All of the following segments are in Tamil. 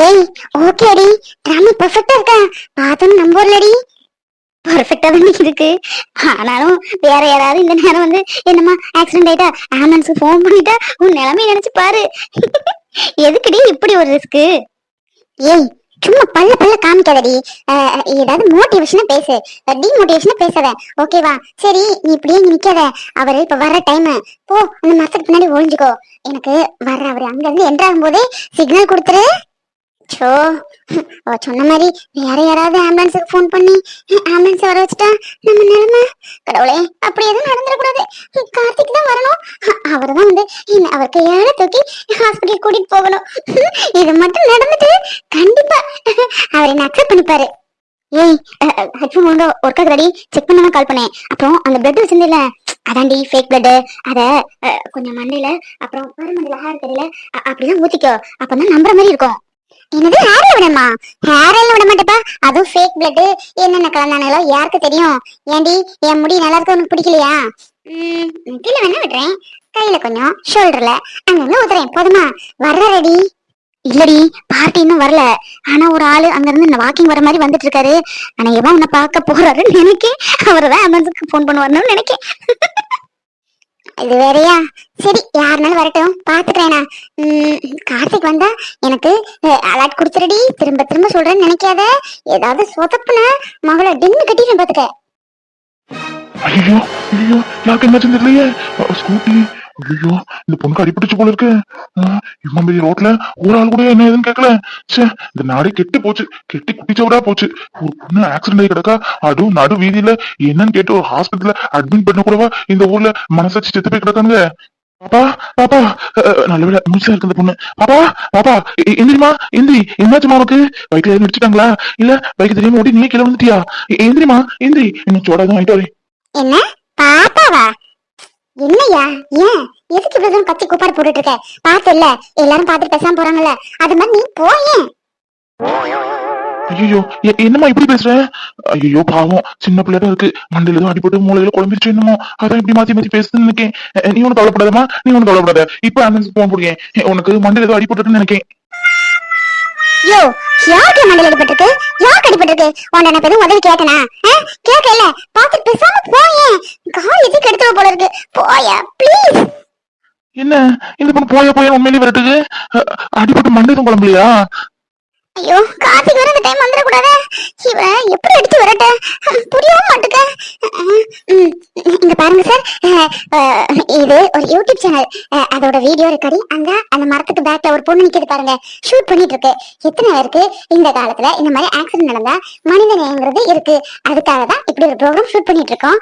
ஏய் ஓகேடி டிராமா பெர்ஃபெக்ட்டா இருக்கா? பார்த்தோம் நம்ம ஊர்லடி. பர்ஃபெக்டா தான் இருக்கு. ஆனாலும் வேற யாராவது இந்த நேரம் வந்து என்னமா ஆக்சிடென்ட் ஆயிட்டா? ஆம்புலன்ஸ்க்கு ஃபோன் பண்ணிட்டா? உன் நிலைமை நினைச்சு பாரு. எதுக்குடி இப்படி ஒரு ரிஸ்க் ஏய் சும்மா பல்ல பல்ல காமிக்காதடி. அஹ், ஏதாவது மோட்டிவேஷனா பேசு. டிமோட்டிவேஷனா பேசாத. ஓகேவா சரி நீ இப்படியே இங்க நிக்காத. அவர் இப்ப வர்ற டைம் போ அந்த மரத்துக்கு பின்னாடி ஒழிஞ்சுக்கோ எனக்கு வர்ற அவர் அங்க இருந்து என்ட்ராகும் போதே சிக்னல் கொடுத்துரு. சோ அவ சொன்ன மாதிரி வேற யாராவது ஆம்புலன்ஸுக்கு ஃபோன் பண்ணி ஆம்புலன்ஸ் வர வச்சுட்டா நம்ம நிலைமை? கடவுளே அப்படி எதுவும் நடந்துடக்கூடாது. கார்த்திக் தான் வரணும். அவர் தான் வந்து என்ன அவர் கையால தூக்கி ஹாஸ்பிட்டல் கூட்டிட்டு போகணும். இது மட்டும் நடந்துட்டு கண்டிப்பா அவர் என்ன அக்செப்ட் பண்ணிப்பாரு. ஏய் ஹெட்ஃபோன் ஒழுங்கா ஒர்க் ஆகுதாடி செக் பண்ண கால் பண்ணேன். அப்புறம் அந்த பிளட் வச்சிருந்தில்ல அதான்டி ஃபேக் பிளட் அத கொஞ்சம் மண்டையில அப்புறம் பருமண்டையில ஹேர் தெரியல அப்படிதான் ஊத்திக்கோ. அப்பதான் நம்புற மாதிரி இருக்கும். என்னது ஹேர்ல விடமா எல்லாம் விட மாட்டேப்பா. அதுவும் ஃபேக் பிளட் என்னென்ன கலந்தானோ யாருக்கு தெரியும்? ஏண்டி என் முடி நல்லா இருக்கு உனக்கு பிடிக்கலையா? ம் கீழே வேணா விடுறேன். கையில கொஞ்சம் ஷோல்டர்ல அங்கங்க ஊத்துறேன். போதுமா? வர்ற ரெடி இல்லடி பார்ட்டி இன்னும் வரல. ஆனா ஒரு ஆளு அங்க இருந்து வாக்கிங் வர மாதிரி வந்துட்டு இருக்காரு. ஆனா எவன் உன்னை பார்க்க போறாருன்னு நினைக்கேன். அவரை தான் ஆம்புலன்ஸுக்கு ஃபோன் பண்ணுவாருன்னு நினைக்கேன். இது வேறயா? சரி யாருனாலும் வரட்டும். பாத்துக்கிறேனா. கார்த்திக் வந்தா எனக்கு அலாட் கொடுத்துருடி. திரும்ப திரும்ப சொல்றேன்னு நினைக்காத. ஏதாவது சொதப்புன மகளை டின்னு கட்டிட்டு பாத்துக்க. ஐயோ ஐயோ யாருக்கு என்னாச்சுன்னு தெரியலையே ஸ்கூட்டி. ஐயோ இந்த பொண்ணுக்கு அடிபிடிச்சு போல இருக்கு. இம்மா பெரிய ரோட்ல ஒரு ஆள் கூட என்ன ஏதுன்னு கேட்கல சே இந்த நாடே கெட்டு போச்சு. கெட்டி குட்டிச்சவரா போச்சு. ஒரு பொண்ணு ஆக்சிடென்ட் ஆகி கிடக்கா அதுவும் நடு வீதியில என்னன்னு கேட்டு ஒரு ஹாஸ்பிட்டல்ல அட்மிட் பண்ண கூடவா இந்த ஊர்ல மனசாச்சு செத்து போய் கிடக்கானுங்க. பாப்பா பாப்பா அஹ், முடிச்சா இருக்கு இந்த பொண்ணு. பாப்பா பாப்பா எந்திரிமா எந்திரி. என்னாச்சுமா உனக்கு? பைக்ல எதுவும் அடிச்சுட்டாங்களா இல்ல பைக் தெரியாம ஓட்டி நீ கீழே வந்துட்டியா எந்திரிமா எந்திரி. என்ன சோடா தான் வாங்கிட்டு வரேன். என்ன? பாப்பாவா? என்னய்யா? ஏன்? எதுக்கு இவ்வளவு தூரம் கத்தி கூப்பாடு போட்டுட்டு இருக்க? பாத்து இல்ல எல்லாரும் பாத்துட்டு பேசாம போறாங்கல்ல. அது மாதிரி நீ போயேன் ஐயோ என்னம்மா இப்படி பேசுற? ஐயோ பாவம். சின்ன பிள்ளையா இருக்கு. மண்டையில எதுவும் அடிபட்டு மூளையில குழம்பிருச்சு என்னமோ. அதான் இப்படி மாத்தி மாத்தி பேசுதுன்னு நினைக்கேன். நீ ஒன்னும் கவலைப்படாதம்மா. நீ ஒன்னும் கவலைப்படாத. இப்ப ஆம்புலன்ஸ் போன் போடுங்க உனக்கு மண்டையில ஏதோ அடிபட்டுன்னு நினைக்கேன். யோ யாருக்கு மண்டல அடிபட்டிருக்கு யாருக்கு அடிபட்டிருக்கு? உன்ட நான் எதுவும் உதவி கேட்டனா? கேட்க இல்ல பாத்துட்டு பேசாம போயே. கால் எதுக்கு எடுத்துட போல இருக்கு. போயா ப்ளீஸ் என்ன? இந்த பொண்ணு போய போய உண்மையிலே விரட்டுது? அடிபட்டு மண்டை எதுவும் ஐயோ காபி வேற இந்த டைம் வந்துடக்கூடாது. இவ எப்படி அடிச்சு வரட்ட? புரியவே மாட்டுக்க. இங்க பாருங்க சார் இது ஒரு யூடியூப் சேனல் அதோட வீடியோ ரெக்கார்டிங் அங்க அந்த மரத்துக்கு பேக்ல ஒரு பொண்ணு நிக்குது பாருங்க. ஷூட் பண்ணிட்டு இருக்கு எத்தனை பேருக்கு இந்த காலத்துல இந்த மாதிரி ஆக்சிடென்ட் நடந்தா மனித நேயங்கிறது இருக்கு. அதுக்காக தான் இப்படி ஒரு ப்ரோக்ராம் ஷூட் பண்ணிட்டு இருக்கோம்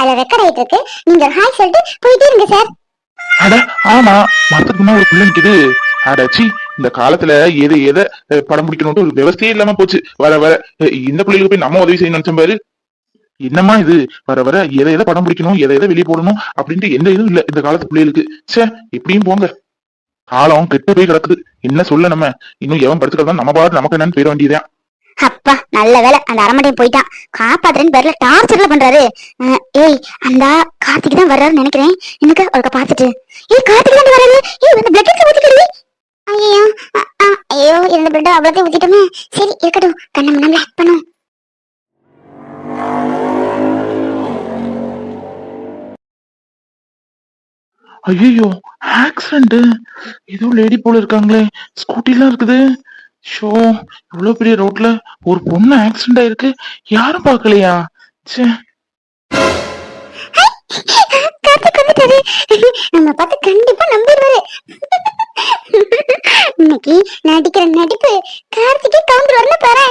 அதுல ரெக்கார்ட் ஆயிட்டு இருக்கு. நீங்க ஹாய் சொல்லிட்டு போயிட்டே இருங்க சார் அட ஆமா மரத்துக்கு முன்னாடி ஒரு பிள்ளை நிக்குது. அடச்சி இந்த காலத்துல எது எதை படம் பிடிக்கணும்னு ஒரு விவசாயே இல்லாம போச்சு. வர வர இந்த பிள்ளைகளுக்கு போய் நம்ம உதவி செய்யணும் நினைச்சோம் பாரு. என்னம்மா இது? வர வர எதை எதை படம் பிடிக்கணும் எதை எதை வெளியே போடணும் அப்படின்ட்டு எந்த இதுவும் இல்ல இந்த காலத்து பிள்ளைகளுக்கு. ச்சே இப்படியும் போங்க. காலம் கெட்டு போய் கிடக்குது. என்ன சொல்ல நம்ம? இன்னும் எவன் படுத்துக்கிறதா நம்ம பாட்டு நமக்கு என்னன்னு போயிட வேண்டியதா அப்பா நல்ல வேலை அந்த அரமடையும் போயிட்டான். காப்பாத்துறேன்னு பேர்ல டார்ச்சர்ல பண்றாரு. ஏய் அந்த கார்த்திக் தான் வர்றாருன்னு நினைக்கிறேன். எனக்கு அவருக்கு பாத்துட்டு ஏய் கார்த்திக் தான் வர்றாரு ஏய் வந்து பிளட் ஊத்திக்கிறீ ஐயோ ஐயோ இந்த பிளட் அவ்வளோத்தையும் ஊத்திட்டோமே. சரி இருக்கட்டும். கண்ணை முன்னாடி பண்ணும். ஐயோ ஆக்சிடென்ட் ஏதோ லேடி போல இருக்காங்களே. ஸ்கூட்டி எல்லாம் இருக்குது. ஷோ இவ்வளவு பெரிய ரோட்ல ஒரு பொண்ணு ஆக்சிடென்ட் ஆயிருக்கு. யாரும் பார்க்கலையா? ச்சே. கார்த்திக் வந்துட்டாரு. நம்ம பார்த்து கண்டிப்பா நம்பிடுவாரு. இன்னைக்கு நடிக்கிற நடிப்பு கார்த்திகே கவுண்டர் வரல பாரு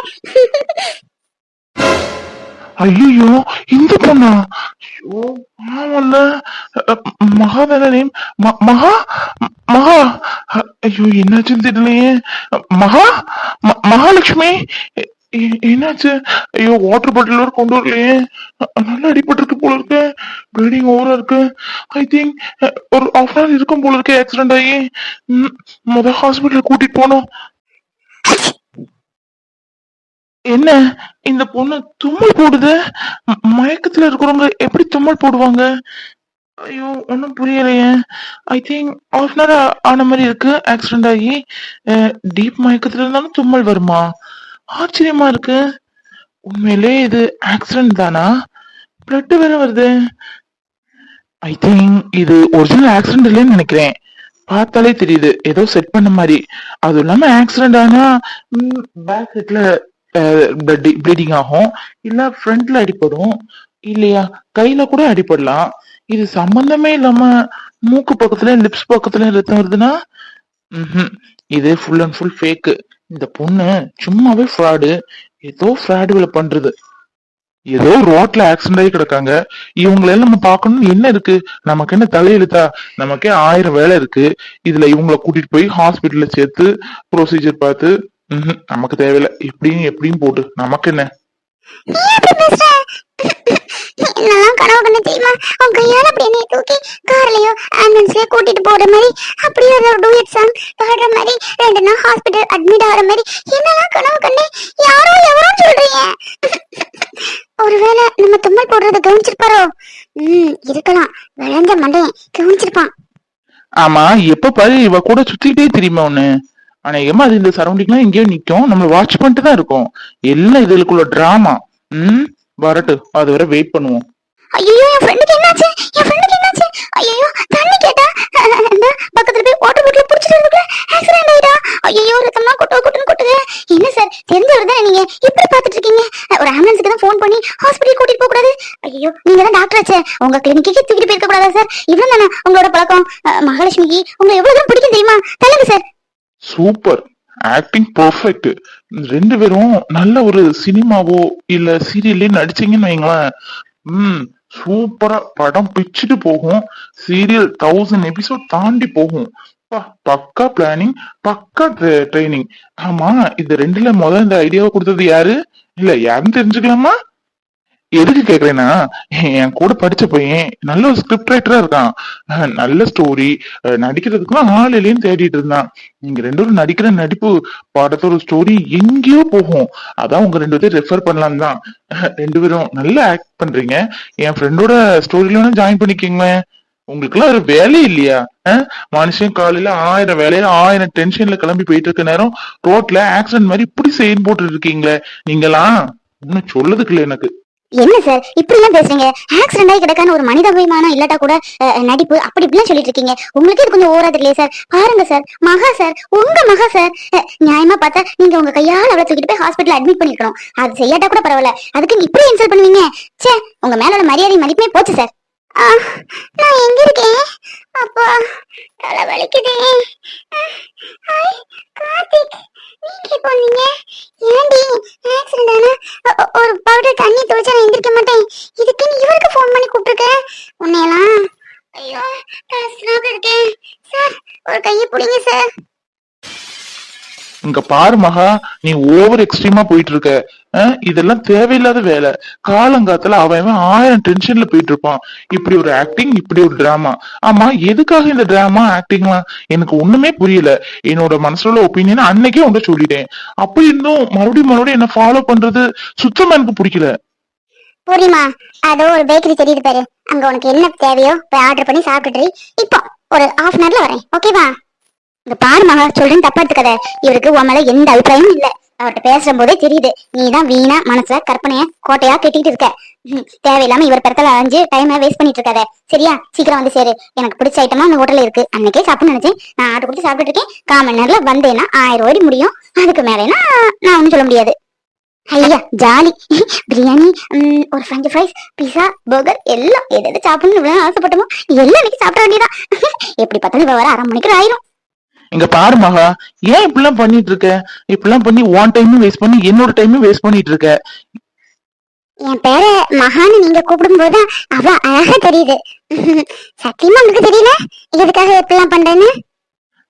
ஐயோ இந்த பொண்ணா? ஐயோ ஆமல்ல. மகாதான நேம் மகா? மகா? ஐயோ என்னாச்சுன்னு தெரியலையே. மகா? மகாலட்சுமி? எ- என்னாச்சு? ஐயோ வாட்டர் பாட்டில் வேற கொண்டு வரலையே. அ- நல்லா அடிபட்டிருக்கு போல இருக்கு. ப்ளீடிங் ஓவரா இருக்கு. ஐ திங்க் ஒரு ஆஃப் அன் இருக்கும் போல இருக்கு ஆக்சிடென்ட் ஆகி. ம், முத ஹாஸ்பிட்டல் கூட்டிட்டு போனோம் என்ன? இந்த பொண்ணு தும்மல் போடுது? ம- மயக்கத்துல இருக்கிறவங்க எப்படி தும்மல் போடுவாங்க? ஐயோ ஒன்றும் புரியலையே. ஐ திங்க் ஆஃப் அன் ஆன மாதிரி இருக்கு ஆக்சிடென்ட் ஆகி. டீப் மயக்கத்துல இருந்தாலும் தும்மல் வருமா? ஆச்சரியமா இருக்கு. உண்மையிலே இது ஆக்சிடென்ட் தானா? பிளட் வேற வருது. ஐ திங்க் இது ஒரிஜினல் ஆக்சிடென்ட் இல்லைன்னு நினைக்கிறேன். பார்த்தாலே தெரியுது. ஏதோ செட் பண்ண மாதிரி. அதுவும் இல்லாம ஆக்சிடென்ட் ஆனா பேக் சைட்ல ப்ளீடிங் ஆகும். இல்ல ஃப்ரண்ட்ல அடிப்படும். இல்லையா? கையில கூட அடிபடலாம். இது சம்பந்தமே இல்லாம மூக்கு பக்கத்துல லிப்ஸ் பக்கத்துல ரத்தம் வருதுன்னா இது ஃபுல் அண்ட் ஃபுல் ஃபேக்கு இந்த பொண்ணு சும்மாவே ஃப்ராடு ஏதோ ஃப்ராடுகளை பண்றது. ஏதோ ரோட்ல ஆக்சிடென்ட் ஆகி கிடக்காங்க. இவங்களை நம்ம பார்க்கணும்னு என்ன இருக்கு? நமக்கு என்ன தலையெழுத்தா? நமக்கே ஆயிரம் வேலை இருக்கு. இதுல இவங்கள கூட்டிட்டு போய் ஹாஸ்பிட்டல்ல சேர்த்து ப்ரொசீஜர் பார்த்து ம் நமக்கு தேவையில்ல. எப்படியும் எப்படியும் போட்டு நமக்கு என்ன? நான் என்னெல்லாம் கனவு கண்டு தெரியுமா? உன் கையால அப்படி என்னை தூக்கி கார்லயோ ஆம்புலன்ஸ்லயோ கூட்டிட்டு போற மாதிரி அப்படியே ஒரு டூயட் சாங் பாடுற மாதிரி ரெண்டு நாள் ஹாஸ்பிட்டல் அட்மிட் ஆகிற மாதிரி என்னெல்லாம் கனவு கண்டு யாரோ எவரோ சொல்றீங்க? ஒருவேளை நம்ம தும்மல் போடுறத கவனிச்சிருப்பாரோ? ம் இருக்கலாம். விளைஞ்ச மண்டையன் கவனிச்சிருப்பான். ஆமா எப்ப பாரு இவ கூட சுத்திக்கிட்டே தெரியுமா ஒண்ணு அநேகமா அது இந்த சரௌண்டிங்லாம் எங்கேயோ நிக்கும். நம்ம வாட்ச் பண்ணிட்டு தான் இருக்கோம். எல்லாம் இதுக்குள்ள டிராமா ம்? வரட்டு அது வரை வெயிட் பண்ணுவோம். ஐயோ என் ஃப்ரெண்டுக்கு என்னாச்சு? என் ஃப்ரெண்டுக்கு என்னாச்சு? ஐயோ தண்ணி கேட்டா? பக்கத்துல போய் வாட்டர் பாட்டில் புடிச்சிட்டு இருந்துக்குள்ள ஆக்சிடென்ட் ஆயிடா ஐயோ ரத்தம்லாம் கொட்டு கொட்டுன்னு கொட்டுது. என்ன சார் தெரிஞ்சவர் தானே நீங்க? இப்படி பாத்துட்டு இருக்கீங்க? ஒரு ஆம்புலன்ஸுக்கு தான் ஃபோன் பண்ணி ஹாஸ்பிட்டல் கூட்டிட்டு போக கூடாது ஐயோ நீங்க தான் டாக்டர் ஆச்சே. உங்க கிளினிக்கு தூக்கிட்டு போயிருக்க கூடாதா சார் இவ்வளவு தானே உங்களோட பழக்கம்? மகாலட்சுமிக்கு உங்களை எவ்வளவு தூரம் பிடிக்கும் தெரியுமா? தள்ளுங்க சார் சூப்பர் ஆக்டிங் பர்ஃபெக்ட் ரெண்டு பேரும் நல்ல ஒரு சினிமாவோ இல்ல சீரியல்லே நடிச்சீங்கன்னு வைங்களேன். ம் சூப்பரா படம் பிச்சுட்டு போகும். சீரியல் தௌசண்ட் எபிசோட் தாண்டி போகும். பக்கா பிளானிங் பக்கா ட்ரைனிங் ஆமா இது ரெண்டுல முதல்ல இந்த ஐடியாவை கொடுத்தது யாரு? இல்ல யாருன்னு தெரிஞ்சுக்கலாமா? எதுக்கு கேக்குறேன்னா என் கூட படிச்ச பையன் நல்ல ஒரு ஸ்கிரிப்ட் ரைட்டரா இருக்கான். நல்ல ஸ்டோரி நடிக்கிறதுக்குலாம் ஆள் இல்லைன்னு தேடிட்டு இருந்தான். நீங்க ரெண்டு பேரும் நடிக்கிற நடிப்பு படத்தோட ஸ்டோரி எங்கேயோ போகும். அதான் உங்க ரெண்டு பேரும் ரெஃபர் பண்ணலாம் தான். ரெண்டு பேரும் நல்லா ஆக்ட் பண்றீங்க. என் ஃப்ரெண்டோட ஸ்டோரியில வேணா ஜாயின் பண்ணிக்கோங்களேன். உங்களுக்குலாம் ஒரு வேலையே இல்லையா? மனுஷன் காலையில ஆயிரம் வேலையில ஆயிரம் டென்ஷன்ல கிளம்பி போயிட்டு இருக்க நேரம் ரோட்ல ஆக்சிடென்ட் மாதிரி இப்படி செயின் போட்டு இருக்கீங்களே. நீங்களாம் இன்னும் சொல்லதுக்கு இல்லை எனக்கு. என்ன சார் இப்படி எல்லாம் பேசுறீங்க? ஆக்சிடென்ட் ஆகி கிடக்கான ஒரு மனிதாபிமானம் இல்லாட்டா கூட நடிப்பு அப்படி இப்படிலாம் சொல்லிட்டு இருக்கீங்க உங்களுக்கு இது கொஞ்சம் ஓராது இல்லையா சார் பாருங்க சார் மகா சார் உங்க மகா சார் நியாயமா பார்த்தா நீங்க உங்க கையால அவளை தூக்கிட்டு போய் ஹாஸ்பிட்டல் அட்மிட் பண்ணிருக்கணும். அது செய்யாட்டா கூட பரவாயில்ல. அதுக்கு இப்படி இன்சல்ட் பண்ணுவீங்க? சே உங்க மேலோட மரியாதை மதிப்புமே போச்சு சார் நான் எங்க இருக்கேன் அப்பா தலை வலிக்குதே ஹாய் கார்த்திக் நீங்க போனீங்க ஏன்டி ஆக்சிடென்ட் ஆனா ஒ- ஒ- ஒரு பவுடர் தண்ணி துவைச்சா நான் எந்திரிக்க மாட்டேன் இதுக்கு நீ இவருக்கு ஃபோன் பண்ணி கூப்பிட்டுருக்க உன்னையெல்லாம் ஐயோ டஸ்ட்லாக இருக்கேன் சார் ஒரு கையை பிடிங்க சார் இங்க பாரு மகா நீ ஓவர் எக்ஸ்ட்ரீமா போயிட்டு இருக்க இதெல்லாம் தேவையில்லாத வேலை. காலங்காத்துல அவன் ஆயிரம் டென்ஷன்ல போயிட்டு இருப்பான் இப்படி ஒரு ஆக்டிங் இப்படி ஒரு டிராமா ஆமா எதுக்காக இந்த டிராமா ஆக்டிங்லாம் எனக்கு ஒண்ணுமே புரியல. என்னோட மனசுல ஒப்பீனியன் அன்னைக்கே உண்ட சொல்லிட்டேன். அப்படி இருந்தும் மறுபடியும் மறுபடியும் என்ன ஃபாலோ பண்றது? சுத்தமா எனக்கு பிடிக்கல பூர்ணிமா அதோ ஒரு பேக்கரி தெரியுது பாரு. அங்க உனக்கு என்ன தேவையோ போய் ஆர்டர் பண்ணி சாப்பிட்டுட்டு இப்போ ஒரு ஹாஃப் அன் ஹவர்ல வரேன். ஓகேவா இந்த பாரு மகா சொல்றேன்னு தப்பா எடுத்துக்காத. இவருக்கு உன் மேல எந்த அபிப்பிராயமும் இல்ல. அவர்கிட்ட பேசுற போதே தெரியுது. நீ தான் வீணா மனசுல கற்பனைய கோட்டையா கட்டிட்டு இருக்க. தேவையில்லாம இவர் பிறத்தல அலைஞ்சு டைம் வேஸ்ட் பண்ணிட்டு இருக்காத. சரியா? சீக்கிரம் வந்து சேரு. எனக்கு பிடிச்ச ஐட்டமா அந்த ஹோட்டல்ல இருக்கு. அன்னைக்கே சாப்பிட்டு நினைச்சேன். நான் ஆர்டர் கொடுத்து சாப்பிட்டு இருக்கேன். கால் மணி வந்தேன்னா ஆயிரம் ரூபாய் முடியும். அதுக்கு மேலேனா நான் ஒன்றும் சொல்ல முடியாது. ஐயா ஜாலி. பிரியாணி ஒரு ஃப்ரெஞ்ச் ஃப்ரைஸ் பிஸா பர்கர் எல்லாம் எது எது சாப்பிடணும் இவ்வளவு ஆசைப்பட்டோமோ எல்லாம் இன்னைக்கு சாப்பிட வேண்டியதான் எப்படி பார்த்தாலும் இவ வர அரை மணிக்கு ஆயிரும். இங்க பாரு மகா ஏன் இப்படிலாம் பண்ணிட்டு இருக்க இப்படிலாம் பண்ணி ஒன் டைமும் வேஸ்ட் பண்ணி என்னோட டைமும் வேஸ்ட் பண்ணிட்டு இருக்க என் பேரை மகான்னு நீங்க கூப்பிடும் போது அவ்வளவு அழகா தெரியுது. சத்தியமா உங்களுக்கு தெரியல? எதுக்காக எப்படிலாம் பண்றேன்னு?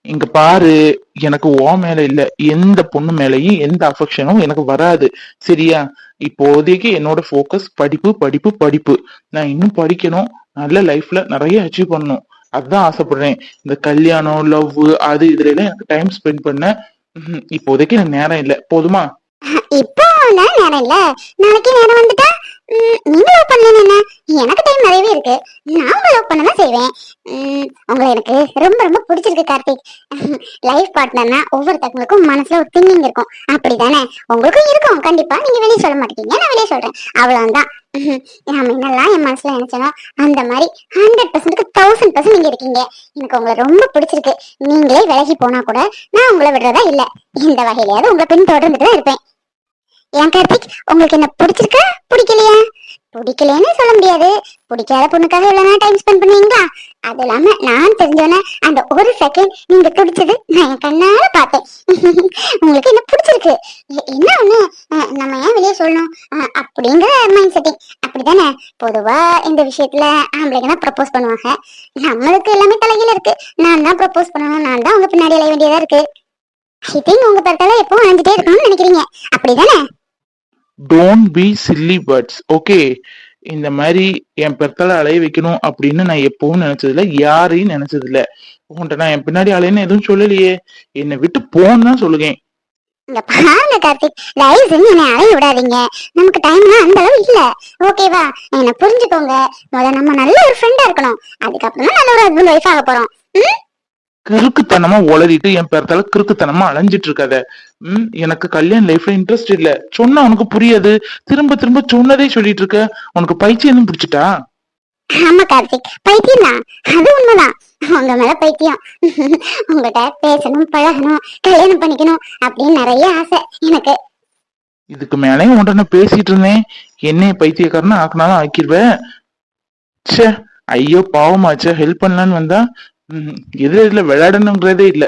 இங்க பாரு எனக்கு ஓ மேல இல்ல. எந்த பொண்ணு மேலயும் எந்த அஃபெக்ஷனும் எனக்கு வராது. சரியா? இப்போதைக்கு என்னோட ஃபோக்கஸ் படிப்பு படிப்பு படிப்பு. நான் இன்னும் படிக்கணும். நல்ல லைஃப்ல நிறைய அச்சீவ் பண்ணணும். அதுதான் ஆசைப்படுறேன். இந்த கல்யாணம் லவ் அது இதுல எல்லாம் எனக்கு டைம் ஸ்பெண்ட் பண்ண. இப்போதைக்கு எனக்கு நேரம் இல்ல. போதுமா? இப்போ நேரம் இல்ல. நாளைக்கு நேரம் வந்துட்டா நீங்க லவ் பண்ணலன்னு எனக்கு டைம் நிறையவே இருக்கு. நான் லவ் பண்ண தான் செய்வேன் உங்களை எனக்கு ரொம்ப ரொம்ப பிடிச்சிருக்கு கார்த்திக். லைஃப் பார்ட்னர்னா ஒவ்வொருத்தவங்களுக்கும் மனசுல ஒரு திங்கிங் இருக்கும். அப்படிதானே உங்களுக்கும் இருக்கும். கண்டிப்பா நீங்க வெளியே சொல்ல மாட்டீங்க. நான் வெளியே சொல்றேன். அவ்வளவுதான். நாம என்னெல்லாம் என் மனசுல நினைச்சனோ அந்த மாதிரி ஹண்ட்ரட் பர்சன்ட்க்கு தௌசண்ட் பர்சன்ட் நீங்க இருக்கீங்க. எனக்கு உங்களை ரொம்ப பிடிச்சிருக்கு. நீங்களே விலகி போனா கூட நான் உங்களை விடுறதா இல்ல. இந்த வகையிலயாவது உங்களை பின் தொடர்ந்துட்டு தான் இருப்பேன். ஏன் கார்த்திக்? உங்களுக்கு என்ன பிடிச்சிருக்கா? பிடிக்கலையா? பிடிக்கலைன்னு சொல்ல முடியாது. பிடிக்காத பொண்ணுக்காக இவ்வளவு டைம் ஸ்பெண்ட் பண்ணுவீங்களா? அது இல்லாம நான் தெரிஞ்சோன்னே அந்த ஒரு செகண்ட் நீங்க துடிச்சது நான் என் கண்ணால பார்த்தேன். உங்களுக்கு என்ன பிடிச்சிருக்கு? என்ன ஒண்ணு? நம்ம ஏன் வெளியே சொல்லணும்? அப்படிங்கிற மைண்ட் செட்டிங் அப்படிதானே பொதுவா இந்த விஷயத்துல ஆம்பளைங்க தான் ப்ரப்போஸ் பண்ணுவாங்க. நம்மளுக்கு எல்லாமே தலையில இருக்கு. நான் தான் ப்ரப்போஸ் பண்ணணும். நான் தான் உங்க பின்னாடி அலைய வேண்டியதா இருக்கு. ஐ திங்க் உங்க பக்கத்துல எப்பவும் அழிஞ்சிட்டே இருக்கணும்னு நினைக்கிறீங்க. அப்படிதானே don't be silly birds okay இந்த மாதிரி என் பெற்களை அலைய வைக்கணும் அப்படின்னு நான் எப்பவும் நினைச்சதில்ல யாரையும் நினைச்சதில்ல. உன்கிட்ட நான் என் பின்னாடி அலையன்னு எதுவும் சொல்லலையே. என்னை விட்டு போன்னு தான் சொல்லுவேன் இங்க பாருங்க கார்த்திக் தயவு செஞ்சு என்னை அலைய விடாதீங்க. நமக்கு டைம்னா அந்த அளவு இல்ல. ஓகேவா என்ன புரிஞ்சுக்கோங்க. நம்ம நல்ல ஒரு ஃப்ரெண்டா இருக்கணும். அதுக்கப்புறம் நல்ல ஒரு ஹஸ்பண்ட் ஒய்ஃப் ஆக போறோம். ம்? கிறுக்குத்தனமா உளறிட்டு என் பெறத்தால கிறுக்குத்தனமா அலைஞ்சிட்டு இருக்காத ம் எனக்கு கல்யாண லைஃப்ல இன்ட்ரெஸ்ட் இல்ல. சொன்னா உனக்கு புரியாது. திரும்ப திரும்ப சொன்னதே சொல்லிட்டு இருக்க உனக்கு பைத்தியம் எதுவும் பிடிச்சிட்டா? ஆமா கார்த்திக். பைத்தியம் தான் அது உண்மைதான். உங்க மேல பைத்தியம். உங்ககிட்ட பேசணும் பழகணும் கல்யாணம் பண்ணிக்கணும் அப்படின்னு நிறைய ஆசை எனக்கு. இதுக்கு மேலேயும் உன்கிட்ட நான் பேசிட்டு இருந்தேன். என்னைய பைத்தியக்காரனா ஆக்கினாலும் ஆக்கிடுவேன் ச்சே ஐயோ பாவமாச்சே. ஹெல்ப் பண்ணலான்னு வந்தா எதிர இதுல விளையாடணுங்கிறதே இல்ல.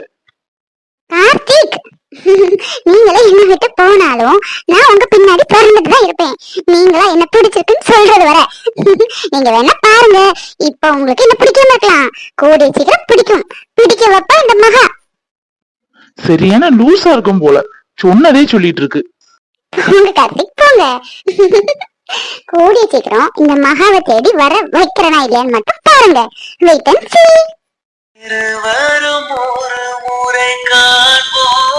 கார்த்திக்! நீங்களே என்ன விட்டு போனாலும் நான் உங்க பின்னாடி பிறந்துட்டு தான் இருப்பேன். நீங்களா என்ன பிடிச்சிருக்குன்னு சொல்றது வர. நீங்க வேணா பாருங்க. இப்ப உங்களுக்கு என்ன பிடிக்காம இருக்கலாம். கூடிய சீக்கிரம் பிடிக்கும். பிடிக்க வைப்ப இந்த மகா. சரியான லூசா இருக்கும் போல. சொன்னதே சொல்லிட்டு இருக்கு. போங்க கார்த்திக் போங்க. கூடிய சீக்கிரம் இந்த மகாவை தேடி வர வைக்கிறனா இல்லையான்னு மட்டும் பாருங்க. Wait and see. இருவரும் ஒரு முறை காண்போம்.